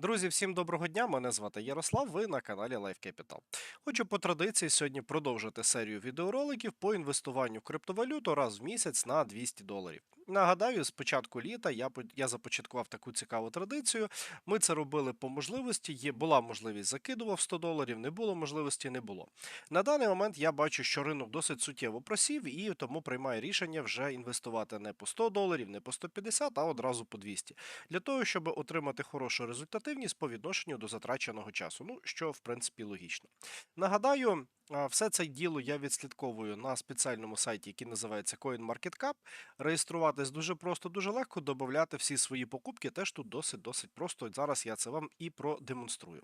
Друзі, всім доброго дня! Мене звати Ярослав. Ви на каналі Life Capital. Хочу по традиції сьогодні продовжити серію відеороликів по інвестуванню в криптовалюту раз в місяць на 200 доларів. Нагадаю, з початку літа я я започаткував таку цікаву традицію. Ми це робили по можливості. Є була можливість закидував 100 доларів, не було можливості, не було. На даний момент я бачу, що ринок досить суттєво просів, і тому приймаю рішення вже інвестувати не по 100 доларів, не по 150, а одразу по 200 для того, щоб отримати хорошу результативність по відношенню до затраченого часу. Ну, що в принципі логічно. Нагадаю, все це діло я відслідковую на спеціальному сайті, який називається CoinMarketCap. Реєструватись дуже просто, дуже легко, додати всі свої покупки теж тут досить досить просто. Зараз я це вам і продемонструю.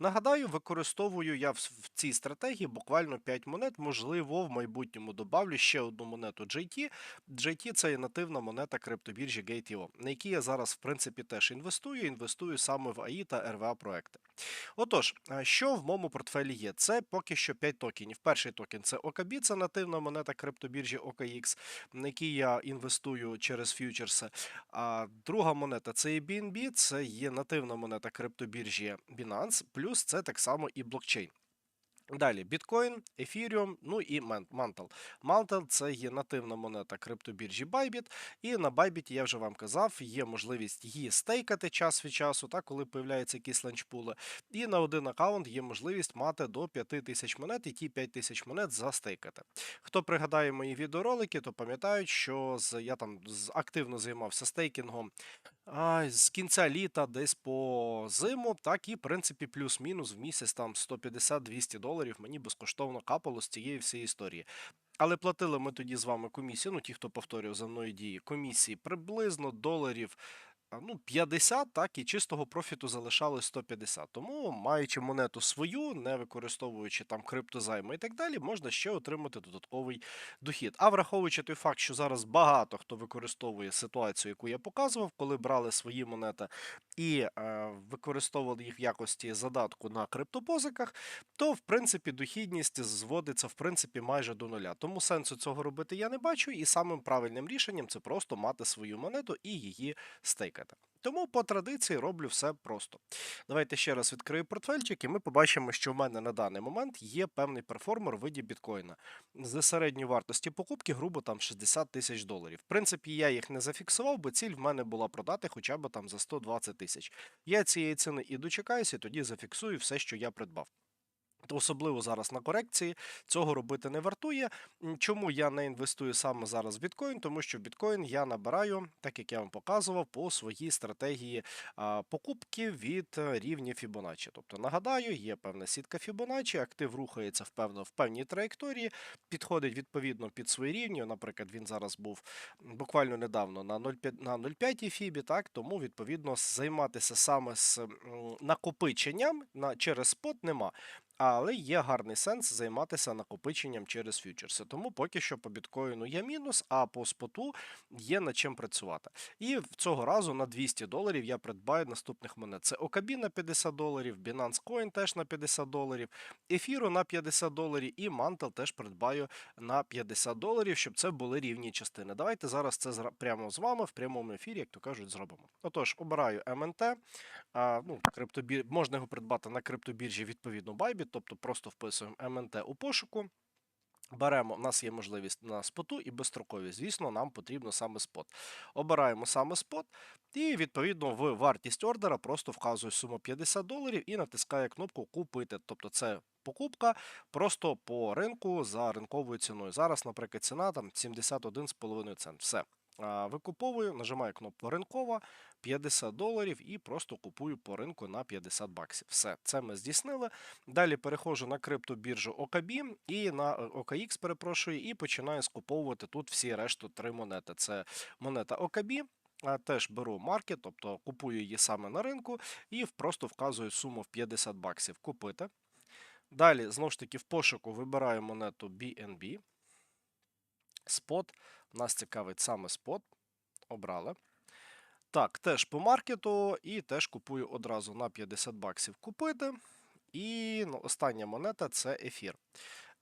Нагадаю, використовую я в цій стратегії буквально 5 монет. Можливо, в майбутньому добавлю ще одну монету JT. JT це є нативна монета криптобіржі Gate.io, на якій я зараз, в принципі, теж інвестую. Інвестую саме в АІ та РВА проекти. Отож, що в моєму портфелі є? Це поки що 5 токенів. Перший токен це OKB, це нативна монета криптобіржі OKX, на якій я інвестую через фьючерси. А друга монета це є BNB, це є нативна монета криптобіржі Binance, плюс це так само і блокчейн. Далі біткоін, ефіріум, ну і Mantle. Mantle – це є нативна монета криптобіржі Bybit. І на Bybit, я вже вам казав, є можливість її стейкати час від часу, так, коли появляються якісь ланчпули. І на один аккаунт є можливість мати до 5 тисяч монет, і ті 5 тисяч монет застейкати. Хто пригадає мої відеоролики, то пам'ятають, що з, я там активно займався стейкінгом а, з кінця літа десь по зиму, так і в принципі плюс-мінус в місяць там 150-200 доларів мені безкоштовно капало з цієї всієї історії. Але платили ми тоді з вами комісію, ну ті, хто повторював за мною дії, комісії приблизно доларів. Ну, 50, так, і чистого профіту залишалось 150. Тому, маючи монету свою, не використовуючи там криптозайми і так далі, можна ще отримати додатковий дохід. А враховуючи той факт, що зараз багато хто використовує ситуацію, яку я показував, коли брали свої монети і е, використовували їх в якості задатку на криптопозиках, то в принципі дохідність зводиться в принципі майже до нуля. Тому сенсу цього робити я не бачу, і самим правильним рішенням це просто мати свою монету і її стейкати. Тому по традиції роблю все просто. Давайте ще раз відкрию портфельчик, і ми побачимо, що в мене на даний момент є певний перформер в виді біткоїна. З середньої вартості покупки, грубо там 60 тисяч доларів. В принципі, я їх не зафіксував, бо ціль в мене була продати хоча б там за 120 тисяч. Я цієї ціни і дочекаюся, тоді зафіксую все, що я придбав. Особливо зараз на корекції цього робити не вартує. Чому я не інвестую саме зараз в біткоін? Тому що біткоін я набираю, так як я вам показував, по своїй стратегії покупки від е, рівня Fibonacci. Тобто, нагадаю, є певна сітка Fibonacci, актив рухається впевно в певній траєкторії, підходить відповідно під свої рівні. Наприклад, він зараз був буквально недавно на 0,5 на 0,5 фібі, так тому відповідно займатися саме з накопиченням на через спот нема. Але є гарний сенс займатися накопиченням через фьючерси. Тому поки що по біткоїну є мінус, а по споту є над чим працювати. І цього разу на 200 доларів я придбаю наступних монет. Це OKB на 50 доларів, Binance Coin теж на 50 доларів, ефіру на 50 доларів і Mantle теж придбаю на 50 доларів, щоб це були рівні частини. Давайте зараз це прямо з вами в прямому ефірі, як то кажуть, зробимо. Отож, обираю МНТ. А, ну, криптобір... Можна його придбати на криптобіржі відповідно Bybit, тобто просто вписуємо МНТ у пошуку. Беремо, у нас є можливість на споту і безстрокові. Звісно, нам потрібно саме спот. Обираємо саме спот, і відповідно в вартість ордера просто вказую суму 50 доларів і натискаю кнопку Купити. Тобто це покупка просто по ринку за ринковою ціною. Зараз, наприклад, ціна там 71,5 цент. Все. Викуповую, нажимаю кнопку ринкова 50 доларів і просто купую по ринку на 50 баксів. Все, це ми здійснили. Далі переходжу на криптобіржу OKB і на е, OKX, перепрошую, і починаю скуповувати тут всі решту три монети. Це монета OKB, Теж беру маркет, тобто купую її саме на ринку і просто вказую суму в 50 баксів купити. Далі, знову ж таки, в пошуку вибираю монету BNB. Спот. Нас цікавить саме спот. Обрали. Так, теж по маркету, і теж купую одразу на 50 баксів купити. І ну, остання монета це ефір.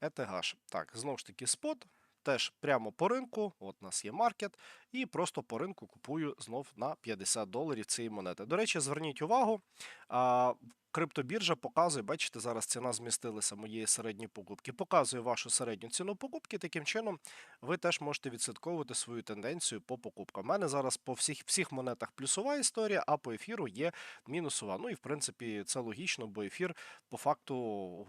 ETH. Так, знову ж таки, спот. теж прямо по ринку. От у нас є маркет, і просто по ринку купую знов на 50 доларів цієї монети. До речі, зверніть увагу. Криптобіржа показує, бачите, зараз ціна змістилася моєї середньої покупки. Показує вашу середню ціну покупки. Таким чином, ви теж можете відслідковувати свою тенденцію по покупкам. У мене зараз по всіх всіх монетах плюсова історія, а по ефіру є мінусова. Ну і в принципі це логічно, бо ефір по факту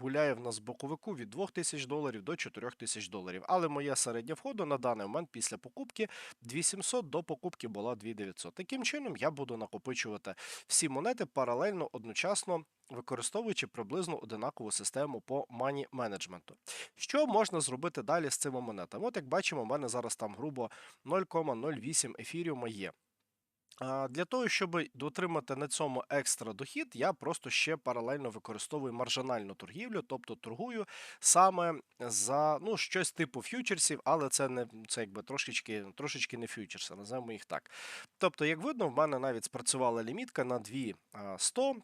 гуляє в нас боковику від 2000 доларів до 4000 доларів. Але моя середня входу на даний момент після покупки 2700 до покупки була 2900. Таким чином я буду накопичувати всі монети паралельно одночасно. Використовуючи приблизно одинакову систему по мані менеджменту. Що можна зробити далі з цими монетами? От як бачимо, у мене зараз там грубо 0,08 ефіріума є. Для того, щоб дотримати на цьому екстра дохід, я просто ще паралельно використовую маржинальну торгівлю, тобто торгую саме за ну, щось типу ф'ючерсів, але це не це якби трошечки, трошечки не ф'ючерси, називаємо їх так. Тобто, як видно, в мене навіть спрацювала лімітка на 200,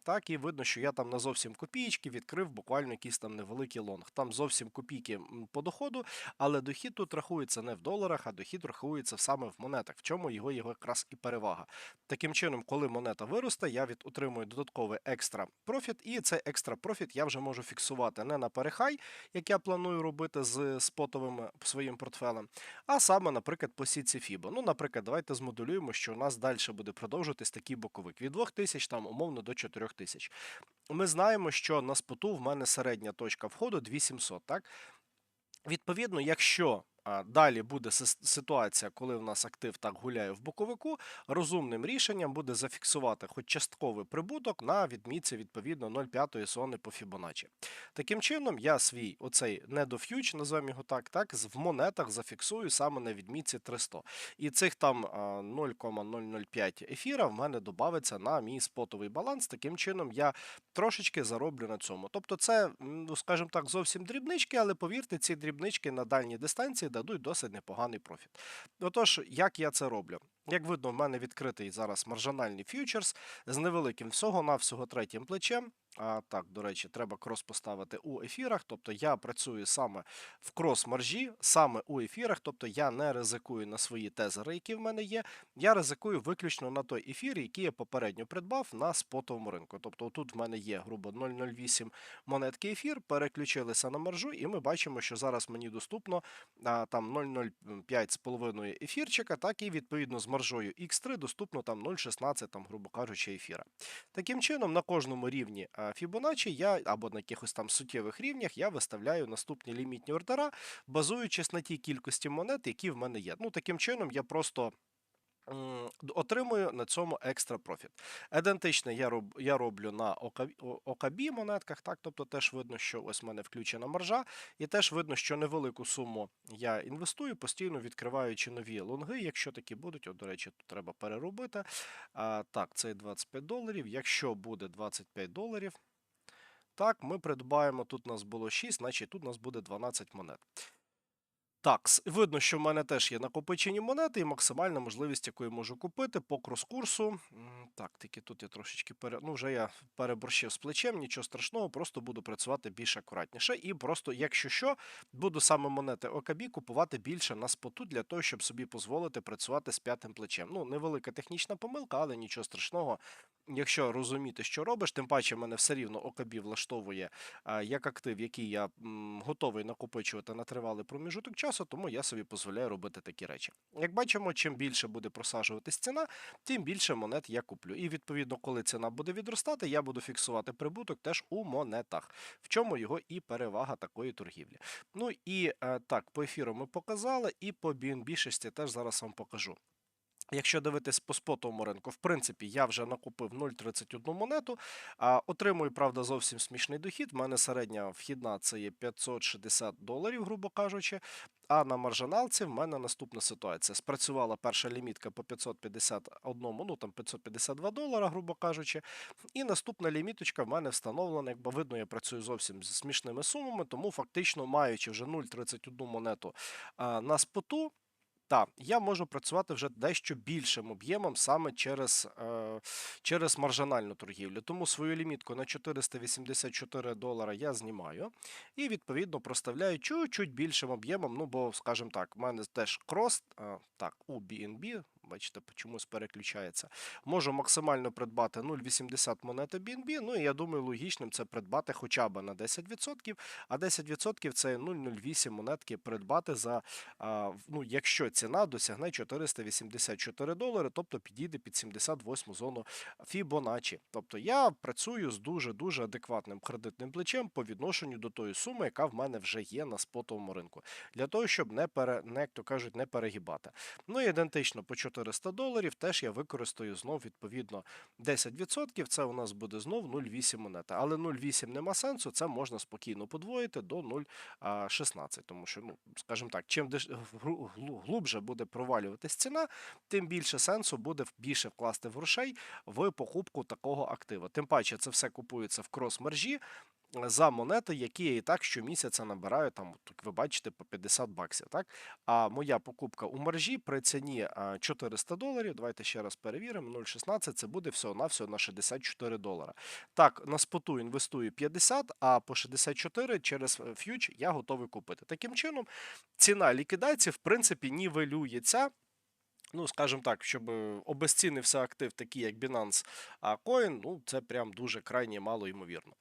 так і видно, що я там на зовсім копієчки відкрив буквально якийсь там невеликий лонг. Там зовсім копійки по доходу, але дохід тут рахується не в доларах, а дохід рахується саме в монетах, в чому його, його якраз і перевага. Таким чином, коли монета виросте, я від отримую додатковий екстра профіт, і цей екстра профіт я вже можу фіксувати не на перехай, як я планую робити з спотовим е, своїм портфелем, а саме, наприклад, по сітці FIBA. Ну, наприклад, давайте змоделюємо, що у нас далі буде продовжуватись такий боковик від 2000 там умовно до 4000. Ми знаємо, що на споту в мене середня точка входу 2700, так? Відповідно, якщо далі буде ситуація, коли в нас актив так гуляє в боковику, розумним рішенням буде зафіксувати хоч частковий прибуток на відмітці відповідно 0,5 зони по Fibonacci. Таким чином, я свій оцей недоф'юч, називаємо його так, так, в монетах зафіксую саме на відмітці 300. І цих там 0,005 ефіра в мене додається на мій спотовий баланс. Таким чином, я трошечки зароблю на цьому. Тобто, це, ну скажімо так, зовсім дрібнички, але повірте, ці дрібнички на дальній дистанції дадуть досить непоганий профіт. Отож, як я це роблю? Як видно, в мене відкритий зараз маржинальний фьючерс з невеликим всього-навсього третім плечем. А так, до речі, треба крос поставити у ефірах. Тобто я працюю саме в крос-маржі, саме у ефірах, тобто я не ризикую на свої тезери, які в мене є. Я ризикую виключно на той ефір, який я попередньо придбав на спотовому ринку. Тобто тут в мене є грубо 0,08 монетки ефір, переключилися на маржу, і ми бачимо, що зараз мені доступно а, там 0,05 з половиною ефірчика, так і відповідно з маржою X3 доступно там 0,16, там, грубо кажучи, ефіра. Таким чином, на кожному рівні Fibonacci я або на якихось там суттєвих рівнях я виставляю наступні лімітні ордера, базуючись на тій кількості монет, які в мене є. Ну, таким чином, я просто. Отримую на цьому екстра профіт. Ідентичне я, роб, я роблю на ОКБ монетках, так, тобто теж видно, що ось в мене включена маржа, і теж видно, що невелику суму я інвестую, постійно відкриваючи нові лонги, якщо такі будуть. От, до речі, тут треба переробити. А, так, це 25 доларів. Якщо буде 25 доларів, так, ми придбаємо. Тут у нас було 6, значить тут у нас буде 12 монет. Так, видно, що в мене теж є накопичені монети і максимальна можливість, яку я можу купити по крос-курсу. Так, тільки тут я трошечки пере... ну, вже я переборщив з плечем, нічого страшного, просто буду працювати більш акуратніше. І просто, якщо що, буду саме монети ОКБ купувати більше на споту для того, щоб собі дозволити працювати з п'ятим плечем. Ну, невелика технічна помилка, але нічого страшного. Якщо розуміти, що робиш, тим паче мене все рівно ОКБ влаштовує як актив, який я готовий накопичувати на тривалий проміжуток часу, тому я собі дозволяю робити такі речі. Як бачимо, чим більше буде просаджуватись ціна, тим більше монет я куплю. І відповідно, коли ціна буде відростати, я буду фіксувати прибуток теж у монетах, в чому його і перевага такої торгівлі. Ну і е, так, по ефіру ми показали, і по BNB 6 теж зараз вам покажу. Якщо дивитись по спотовому ринку, в принципі, я вже накупив 0,31 монету. А, отримую, правда, зовсім смішний дохід. У мене середня вхідна це є 560 доларів, грубо кажучи. А на маржиналці в мене наступна ситуація. Спрацювала перша лімітка по 551, ну там 552 долара, грубо кажучи. І наступна ліміточка в мене встановлена. Якби видно, я працюю зовсім з смішними сумами, тому фактично маючи вже 0,31 монету а, на споту. Так, я можу працювати вже дещо більшим об'ємом саме через, е, через маржинальну торгівлю. Тому свою лімітку на 484 долара я знімаю і відповідно проставляю чуть-чуть більшим об'ємом. Ну, бо, скажімо так, в мене теж крост, е, так, у BNB, бачите, чомусь переключається. Можу максимально придбати 0,80 монети BNB. Ну і я думаю, логічним це придбати хоча б на 10%, а 10% це 0,08 монетки придбати за, ну, якщо ціна досягне 484 долари, тобто підійде під 78 зону Fibonacci. Тобто я працюю з дуже-дуже адекватним кредитним плечем по відношенню до тої суми, яка в мене вже є на спотовому ринку, для того, щоб не пере, не, як то кажуть, не перегибати. Ну і ідентично по 400 доларів теж я використаю знов відповідно 10%. Це у нас буде знов 0,8 монета. Але 0,8 нема сенсу, це можна спокійно подвоїти до 0,16. Тому що, ну, скажімо так, чим деш... глубже буде провалюватись ціна, тим більше сенсу буде більше вкласти грошей в покупку такого актива. Тим паче, це все купується в крос-мержі за монети, які я і так щомісяця набираю, там, як ви бачите, по 50 баксів. Так? А моя покупка у мережі при ціні 400 доларів, давайте ще раз перевіримо, 0,16 це буде всього-навсього на 64 долара. Так, на споту інвестую 50, а по 64 через е, фьюч я готовий купити. Таким чином, ціна ліквідації, в принципі, нівелюється. Ну, скажімо так, щоб обезцінився актив, такий як Binance а Coin, ну це прям дуже крайні мало ймовірно.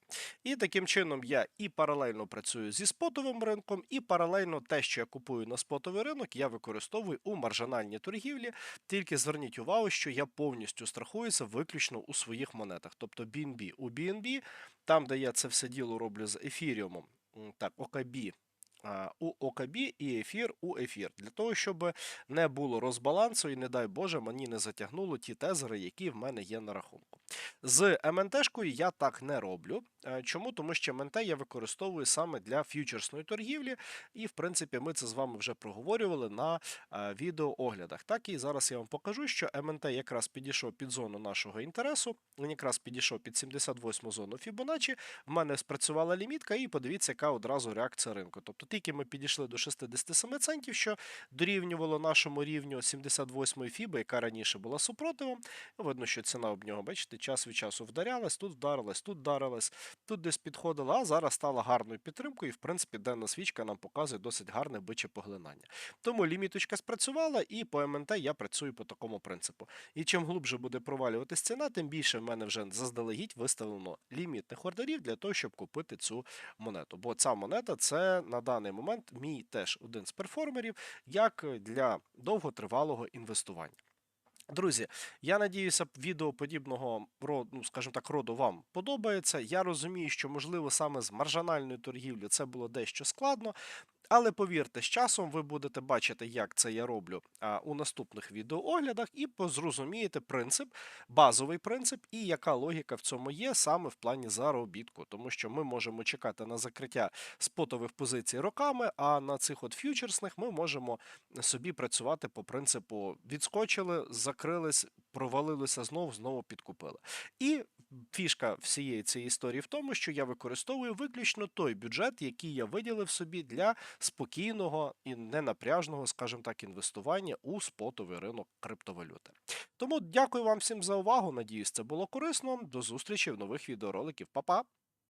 І таким чином я і паралельно працюю зі спотовим ринком, і паралельно те, що я купую на спотовий ринок, я використовую у маржинальній торгівлі. Тільки зверніть увагу, що я повністю страхуюся виключно у своїх монетах. Тобто BNB у BNB, там, де я це все діло роблю з ефіріумом, так, OKB у ОКБ і ефір у ефір, для того, щоб не було розбалансу, і не дай Боже, мені не затягнуло ті тезери, які в мене є на рахунку. З МНТшкою я так не роблю. Е, Чому? Тому що МНТ я використовую саме для фьючерсної торгівлі, і в принципі ми це з вами вже проговорювали на е, відеооглядах. Так і зараз я вам покажу, що МНТ якраз підійшов під зону нашого інтересу. Він якраз підійшов під 78 зону Fibonacci. В мене спрацювала лімітка, і подивіться, яка одразу реакція ринку. Тобто тільки ми підійшли до 67 центів, що дорівнювало нашому рівню 78 фіби, яка раніше була супротивом. Видно, що ціна об нього, бачите, час від часу вдарялась, тут вдарилась, тут вдарилась, тут десь підходила, а зараз стала гарною підтримкою. І, в принципі, денна свічка нам показує досить гарне биче поглинання. Тому ліміточка спрацювала, і по МНТ я працюю по такому принципу. І чим глубже буде провалюватись ціна, тим більше в мене вже заздалегідь виставлено лімітних ордерів для того, щоб купити цю монету. Бо ця монета це на даний момент мій теж один з перформерів, як для довготривалого інвестування. Друзі, я надіюся, відео подібного роду, ну, скажімо так, роду вам подобається. Я розумію, що можливо саме з маржинальною торгівлею це було дещо складно. Але повірте, з часом ви будете бачити, як це я роблю у наступних відеооглядах, і позрозумієте принцип, базовий принцип, і яка логіка в цьому є саме в плані заробітку. Тому що ми можемо чекати на закриття спотових позицій роками, а на цих от фьючерсних ми можемо собі працювати по принципу відскочили, закрились, провалилися знову, знову підкупили. І фішка всієї цієї історії в тому, що я використовую виключно той бюджет, який я виділив собі для спокійного і ненапряжного, скажімо так, інвестування у спотовий ринок криптовалюти. Тому дякую вам всім за увагу. Надіюсь, це було корисно. До зустрічі в нових відеороликів. Па-па!